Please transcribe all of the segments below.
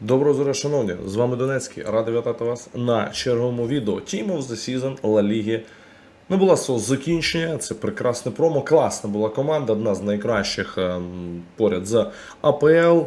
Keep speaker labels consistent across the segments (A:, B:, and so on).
A: Доброго здоров'я, шановні! З вами Донецький. Радий вітати вас на черговому відео Team of the Season Ла Ліги. Не була свого закінчення, це прекрасне промо. Класна була команда, одна з найкращих ем, поряд з АПЛ.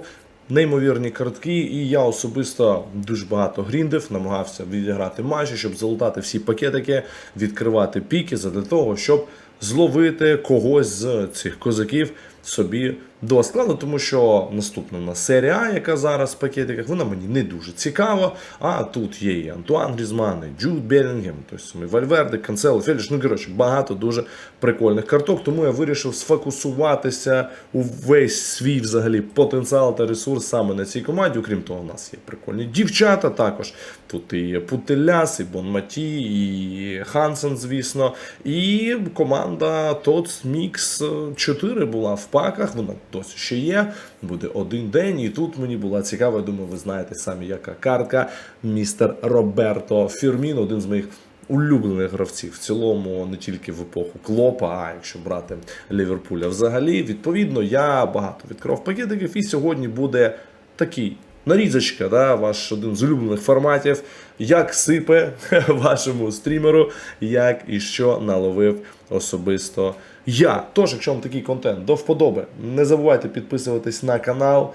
A: Неймовірні картки, і я особисто дуже багато гріндив, намагався відіграти матчі, щоб залутати всі пакетики, відкривати піки для того, щоб зловити когось з цих козаків собі до складу, тому що наступна у нас серія яка зараз в пакетиках, вона мені не дуже цікава. А тут є і Антуан Грізман, і Джуд Белінгем, тобто і Вальверде, Канцело, Феліш. Ну коротше, багато дуже прикольних карток. Тому я вирішив сфокусуватися у весь свій взагалі потенціал та ресурс саме на цій команді. Окрім того, у нас є прикольні дівчата також. Тут і Путеляс, і Бонматі, і Хансен, звісно. І команда Tots Mix 4 була в паках. Вона досі ще є. Буде один день. І тут мені була цікава. Думаю, ви знаєте самі, яка картка. Містер Роберто Фірмін, один з моїх. Улюблених гравців в цілому не тільки в епоху Клопа, а якщо брати Ліверпуля взагалі. Відповідно, я багато відкрив пакетиків, і сьогодні буде такий нарізочка, да, ваш один з улюблених форматів, як сипе вашому стрімеру, як і що наловив особисто я. Тож, якщо вам такий контент до вподоби, не забувайте підписуватись на канал.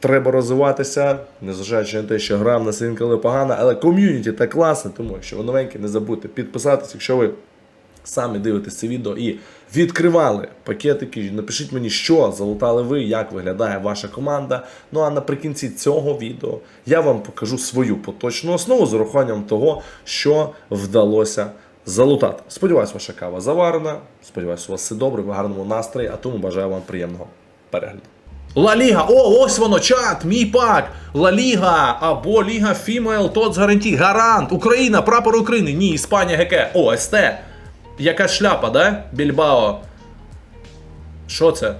A: Треба розвиватися, незважаючи на те, що гра в нас інколи погана, але ком'юніті та класне, тому якщо ви новенькі, не забудьте підписатися, якщо ви самі дивитесь це відео і відкривали пакетики, напишіть мені, що залутали ви, як виглядає ваша команда. Ну а наприкінці цього відео я вам покажу свою поточну основу з урахуванням того, що вдалося залутати. Сподіваюсь, ваша кава заварена. Сподіваюсь, у вас все добре, в гарному настрої, а тому бажаю вам приємного перегляду. Ла Ліга, о, ось воно, чат, мій пак. Ла Ліга або Ліга Фімейл, тот з гарантій. Гарант, Україна, прапор України. Ні, Іспанія, ГК. О, СТ. Яка шляпа, да? Більбао. Що це?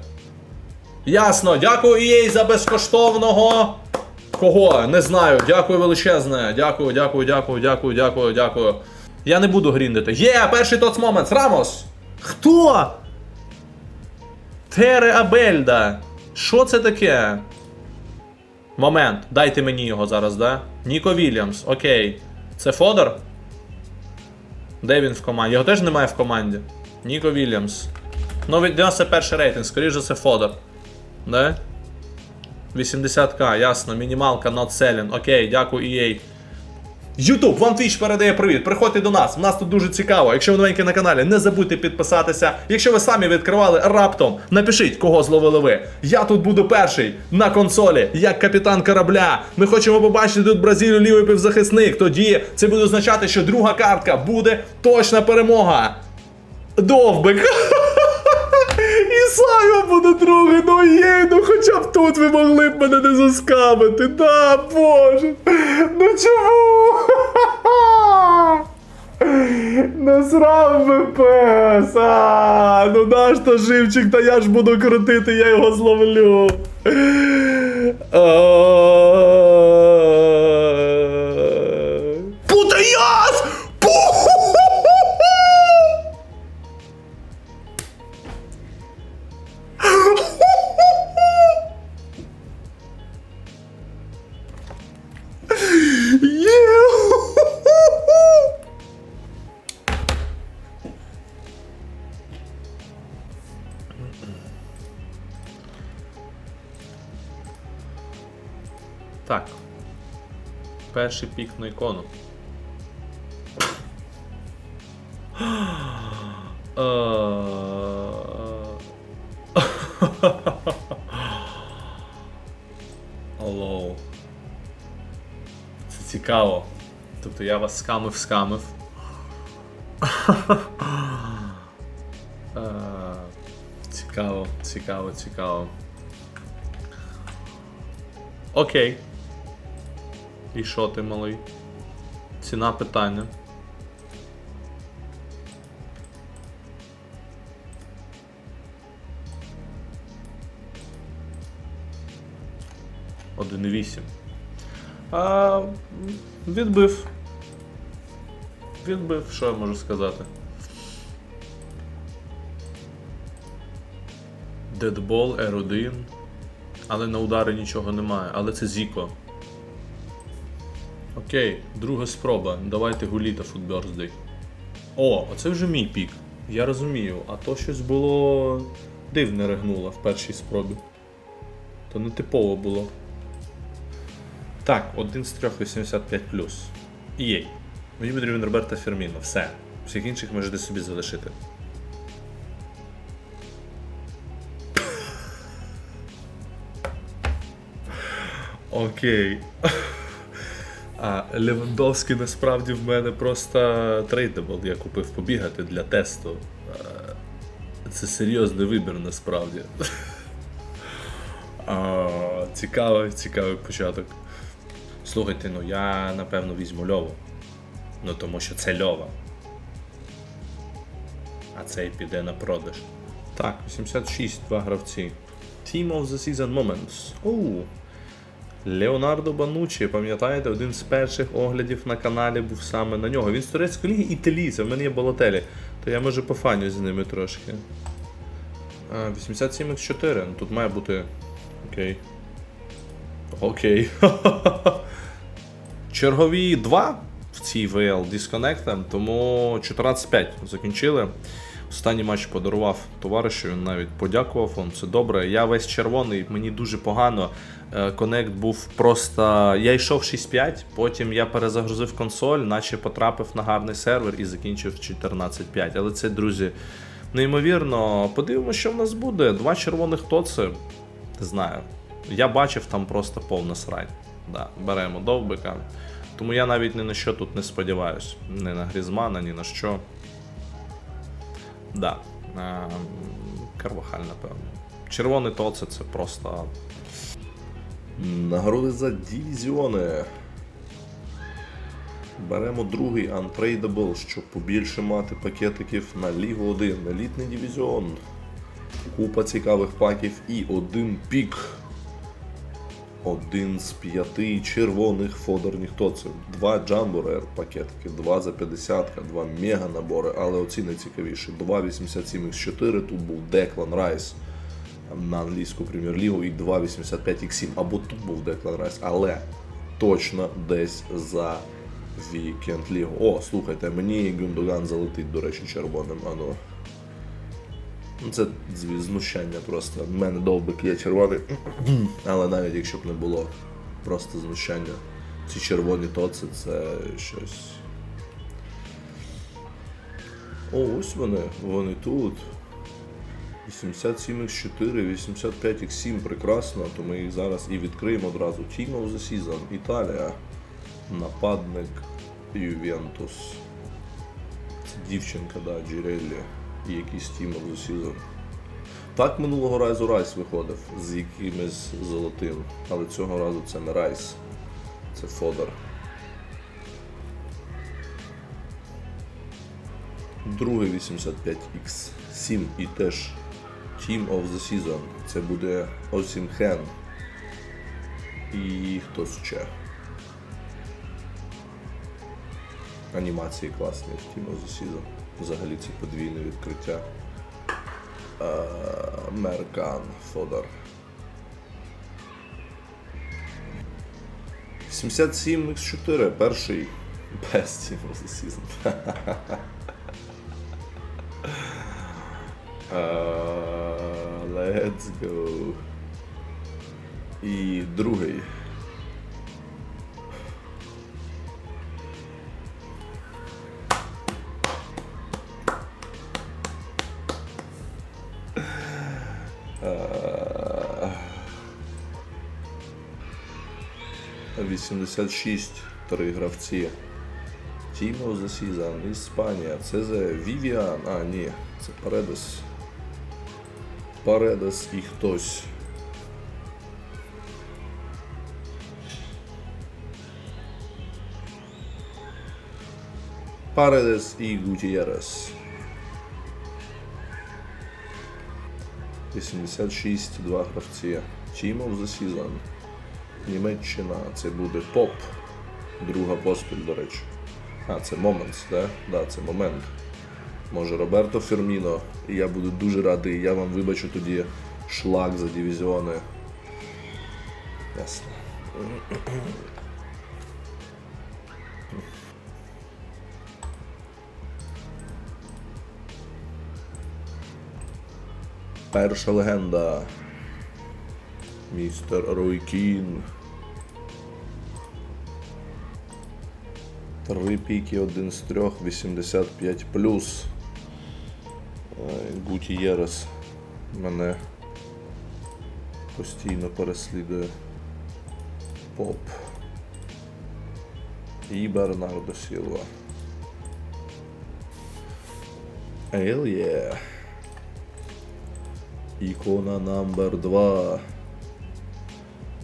A: Ясно, дякую EA за безкоштовного. Кого? Не знаю. Дякую величезне. Дякую, дякую, дякую, дякую, дякую, дякую. Я не буду гріндити. Є, перший тоц момент. Рамос! Хто? Тере Абельда. Що це таке? Момент. Дайте мені його зараз, да? Ніко Вільямс, окей. Це Фодор? Де він в команді? Його теж немає в команді. Ніко Вільямс. Ну, від 91 рейтинг, скоріше за це Фодор. Да? 80к, ясно. Мінімалка, not selling. Окей, дякую EA. Ютуб, вам Twitch передає привіт. Приходьте до нас. У нас тут дуже цікаво. Якщо ви новенькі на каналі, не забудьте підписатися. Якщо ви самі відкривали раптом, напишіть, кого зловили ви. Я тут буду перший на консолі, як капітан корабля. Ми хочемо побачити тут Бразилію лівий півзахисник. Тоді це буде означати, що друга картка буде точна перемога. Довбик. І буде другий, ну є, ну хоча б тут ви могли б мене не заскамити. Да, боже. Ну чому? Насрав би пес. А, ну наш то живчик, та я ж буду крутити, я його зловлю. Перший пік на ікону. Алло. Це цікаво. Тобто я вас скамив, скамив. Е, Цікаво, цікаво, цікаво. Окей. І що ти, малий? Ціна питання. Один вісім. Відбив. Відбив, що я можу сказати. Дедбол, R1. Але на удари нічого немає. Але це Зіко. Окей, друга спроба. Давайте гуліта футберздей. О, оце вже мій пік. Я розумію, а то щось було дивне ригнуло в першій спробі. То не типово було. Так, один з трьох 85 Єй. Мені потрібен Роберто Ферміно. Все. Всіх інших можете собі залишити. Окей. А Левандовський насправді в мене просто трейдабл. Я купив побігати для тесту. Це серйозний вибір насправді. А, Цікавий, цікавий початок. Слухайте, ну я напевно візьму льову. Ну тому що це льова. А цей піде на продаж. Так, 86, два гравці. Team of the Season Moments. Оу. Леонардо Банучі, пам'ятаєте, один з перших оглядів на каналі був саме на нього. Він з турецької ліги італійця, в мене є балотелі. То я може пофаню з ними трошки. 87 x 4 ну тут має бути. Окей. Окей. Чергові два в цій VL Disconnect, тому 14-5 закінчили. Останній матч подарував товаришу, він навіть подякував вам. Це добре. Я весь червоний, мені дуже погано. Е, Конект був просто. Я йшов 6-5, потім я перезагрузив консоль, наче потрапив на гарний сервер і закінчив 14-5. Але це, друзі, неймовірно. Подивимося, що в нас буде. Два червоних тоци. Не знаю. Я бачив там просто повна срань. Да, беремо довбика. Тому я навіть ні на що тут не сподіваюся. Ні на Грізмана, ні на що. Да. Ем, Карвахаль, напевно. Червоний тоце це просто. Нагороди за дивізіони. Беремо другий Untradeable, щоб побільше мати пакетиків на Лігу 1, елітний дивізіон. Купа цікавих паків і один пік. Один з п'яти червоних фодерних тоців. Два Jumbo Rare пакетики, два за 50, два мега набори, але оці найцікавіші. 2,87 x 4 тут був Declan Rice на англійську прем'єр-лігу і 2,85 x 7 Або тут був Declan Rice, але точно десь за вікенд лігу. О, слухайте, мені Гюндоган залетить, до речі, червоним. Ану. Ну, Це знущання просто. В мене довбик є червоний. Але навіть якщо б не було просто знущання. Ці червоні тоци це щось. О, ось вони, вони тут. 87 x 4 85 x 7 прекрасно, то ми їх зараз і відкриємо одразу. Team of the Season, Італія, нападник Ювентус. Це дівчинка, да, Джіреллі і якийсь of the Season. Так минулого разу Райс виходив з якимось золотим, але цього разу це не Райс, це Фодор. Другий 85X7 і теж Team of the Season. Це буде Осімхен. І хтось ще. Анімації класні в Team of the Season. Взагалі це подвійне відкриття. Меркан Фодор. 77 x 4 перший Best Team of the Season. Е, Let's go. І другий. 86 три гравці. Of the Season, Іспанія. Це за Вівіан. А, ні, це Паредес. Паредес і хтось. Паредес і Гутієрес. 86 два гравці. Of the Season. Німеччина, це буде поп. Друга поспіль, до речі. А, це Моментс, да? Да, це момент. Може Роберто Ферміно. І я буду дуже радий, я вам вибачу тоді шлак за дивізіони. Ясно. Перша легенда. Містер Ройкін. Три піки, один з трьох, 85 плюс. Гуті Єрес мене постійно переслідує. Поп. І Бернардо Сілва. Hell yeah. Ікона номер 2.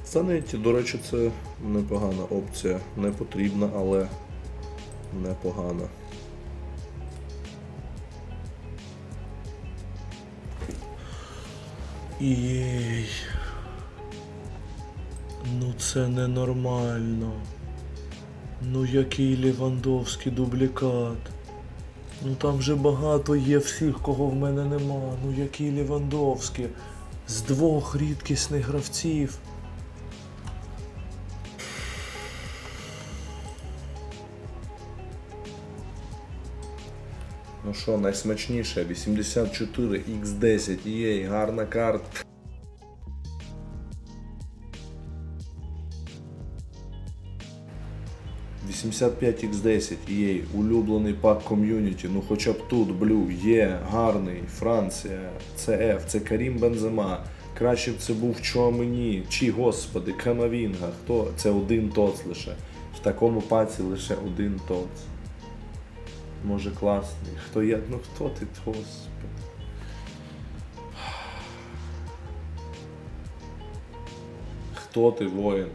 A: Санеті, до речі, це непогана опція. Не потрібна, але непогана. Єй. Ну це ненормально. Ну який Лівандовський дублікат. Ну там вже багато є всіх, кого в мене нема. Ну який Лівандовський. З двох рідкісних гравців. Ну що, найсмачніше 84 X10 Єй, гарна карта. «85 X10 EA, улюблений пак ком'юніті, ну хоча б тут блю, є, гарний, Франція, CF, це Карім Бензема. Краще б це був Чуамені, чи господи, Камавінга. Хто? Це один тоц лише. В такому паці лише один тоц. Може класний. Хто я? Ну хто ти, господи? Хто ти, воїн?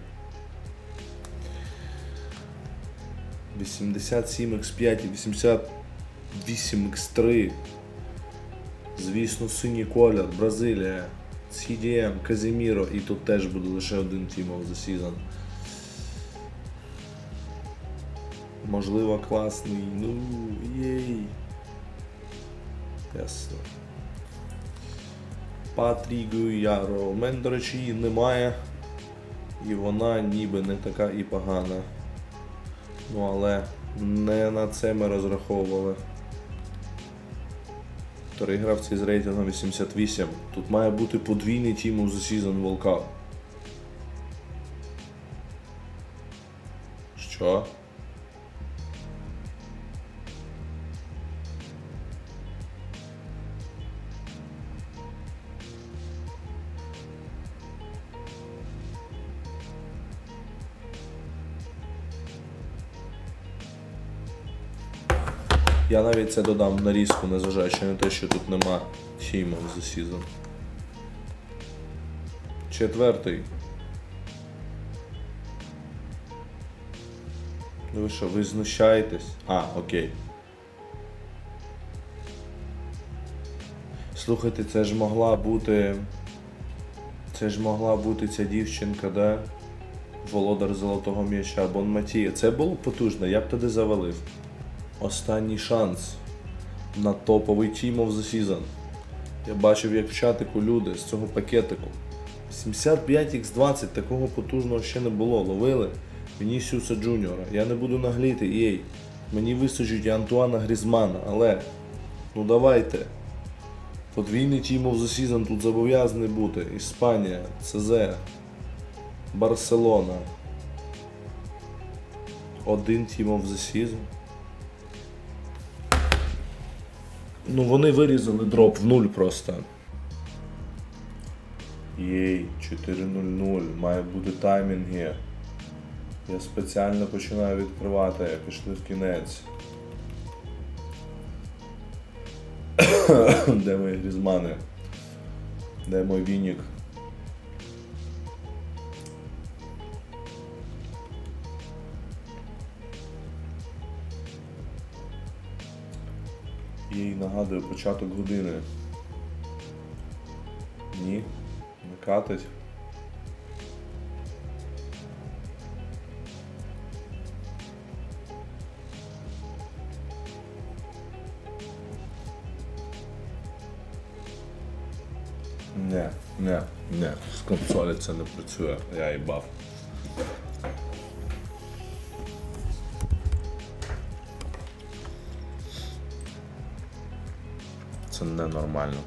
A: 87 X5 і 88 X3. Звісно, синій колір, Бразилія, CDM, Казіміро, і тут теж буде лише один Team of the Можливо, класний. Ну, єй. Ясно. Патрігу Яро. У мене, до речі, її немає. І вона ніби не така і погана. Ну але не на це ми розраховували. Три гравці з рейтингом 88. Тут має бути подвійний Team of the Season Волкав. Що? Я навіть це додам нарізку, незважаючи на те, що тут нема of the Season. Четвертий. Ну ви що, ви знущаєтесь? А, окей. Слухайте, це ж могла бути. Це ж могла бути ця дівчинка, да? Володар Золотого м'яча, Бон Матія. Це було потужно, я б туди завалив. Останній шанс на топовий Team of the Season. Я бачив, як в чатику люди з цього пакетику. 75x20 такого потужного ще не було. Ловили Вінісіуса Джуніора. Я не буду нагліти, єй. Мені висаджуть і Антуана Грізмана, але ну давайте. Подвійний Team of the Season тут зобов'язаний бути. Іспанія, ЦЗ, Барселона. Один Team of the Season. Ну вони вирізали дроп в нуль просто. Єй, 4.00, має бути таймінги. Я спеціально починаю відкривати, пішли в кінець. Де мої грізмани? Де мой вінік? Їй нагадує початок години. Ні, не катить. Не, не, не, з консолі це не працює, я їбав. Це ненормально.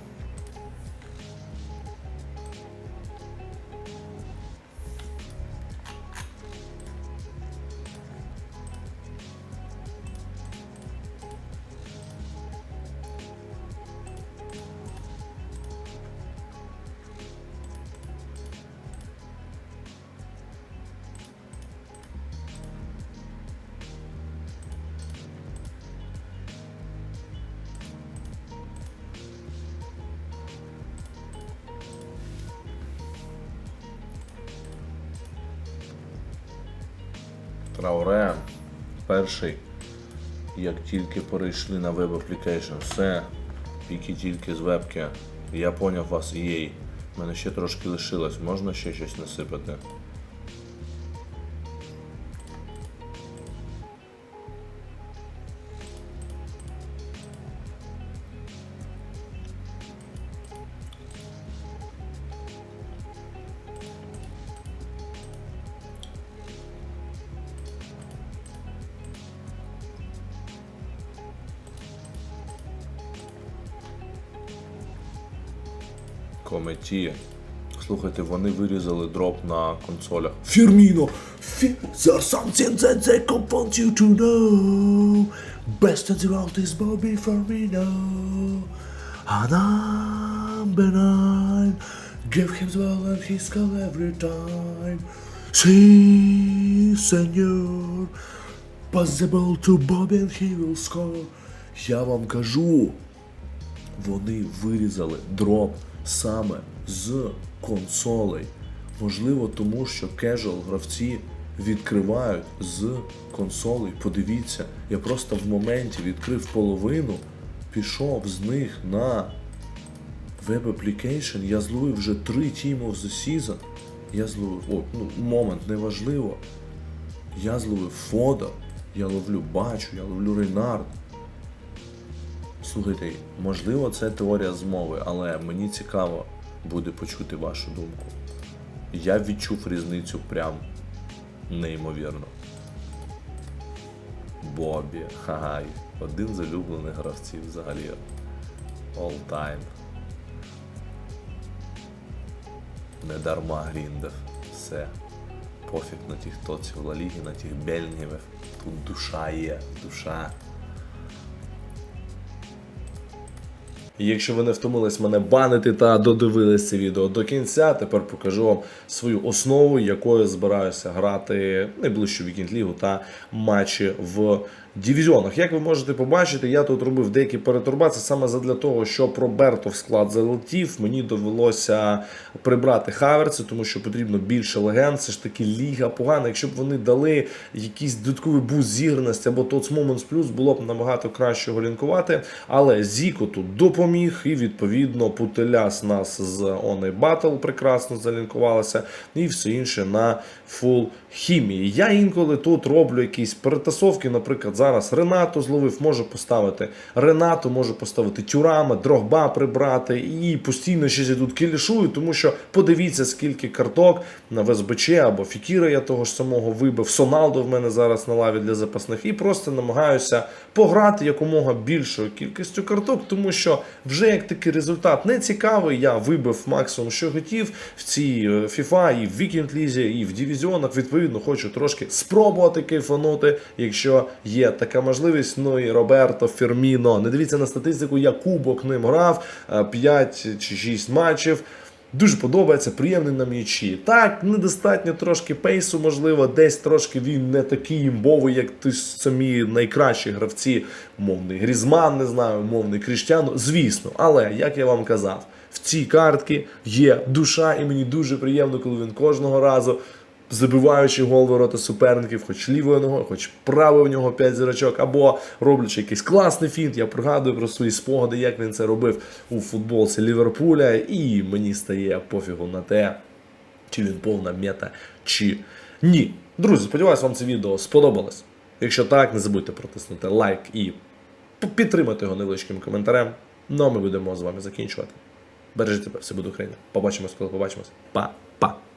A: Трауре. Перший. Як тільки перейшли на веб application, все. піки тільки з вебки. Я поняв вас єй. У мене ще трошки лишилось. Можна ще щось насипати? Кометі. Слухайте, вони вирізали дроп на консолях.
B: Fi- there's something that they want you to know. Best in the world is Bobby Firmino. And I'm benign. Give him the ball and he's call every time. Si, senor. Pass the ball to Bobby and he will score. Я вам кажу, вони вирізали дроп саме з консолей. Можливо, тому що кежуал гравці відкривають з консолей. Подивіться, я просто в моменті відкрив половину, пішов з них на Application, я зловив вже три Team of the Season. Я зловив, о, ну, момент неважливо. Я зловив Фода, я ловлю Бачу, я ловлю Рейнард. Слухайте, можливо, це теорія змови, але мені цікаво буде почути вашу думку. Я відчув різницю прям неймовірно. Бобі, хагай, один з улюблених гравців взагалі. All time. Не дарма. Все. Пофіг на тих тоців Ла Ліги, на тих Бельгівів. Тут душа є, душа. І Якщо ви не втомились мене банити та додивились це відео до кінця, тепер покажу вам свою основу, якою збираюся грати найближчу вікінд лігу та матчі в дивізіонах. Як ви можете побачити, я тут робив деякі перетурбації саме задля того, щоб Роберто в склад залетів. Мені довелося прибрати Хаверці, тому що потрібно більше легенд. Це ж таки ліга погана. Якщо б вони дали якийсь додатковий буст зіграності або Tots Moments Plus, було б набагато краще його лінкувати. Але Зіко тут допоміг, і відповідно Путеляс нас з Oney Battle прекрасно залінкувалася, і все інше на фул хімії. Я інколи тут роблю якісь перетасовки. Наприклад, зараз Ренату зловив, можу поставити Ренату, можу поставити Тюрама, Дрогба прибрати і постійно щось я кілішую, тому що подивіться, скільки карток на ВСБЧ або Фікіра я того ж самого вибив. Соналдо в мене зараз на лаві для запасних, і просто намагаюся пограти якомога більшою кількістю карток, тому що вже як такий результат не цікавий. Я вибив максимум, що хотів в цій е, FIFA і в Вікінд Лізі, і в дивізіонах. Відповідно, хочу трошки спробувати кайфанути, якщо є така можливість. Ну і Роберто Ферміно. Не дивіться на статистику, я кубок ним грав 5 чи 6 матчів. Дуже подобається, приємний на м'ячі. Так, недостатньо трошки пейсу, можливо, десь трошки він не такий імбовий, як ти самі найкращі гравці, мовний Грізман, не знаю, мовний Кріштяну. Звісно, але як я вам казав, в цій картці є душа, і мені дуже приємно, коли він кожного разу. Забиваючи гол ворота суперників, хоч лівою ногою, хоч правою в нього 5 зірочок, або роблячи якийсь класний фінт. Я пригадую про свої спогади, як він це робив у футболці Ліверпуля, і мені стає пофігу на те, чи він повна мета, чи ні. Друзі, сподіваюся, вам це відео сподобалось. Якщо так, не забудьте протиснути лайк і підтримати його невеличким коментарем. Ну а ми будемо з вами закінчувати. Бережіть себе, все буде Україна. Побачимось, коли побачимось. Па-па.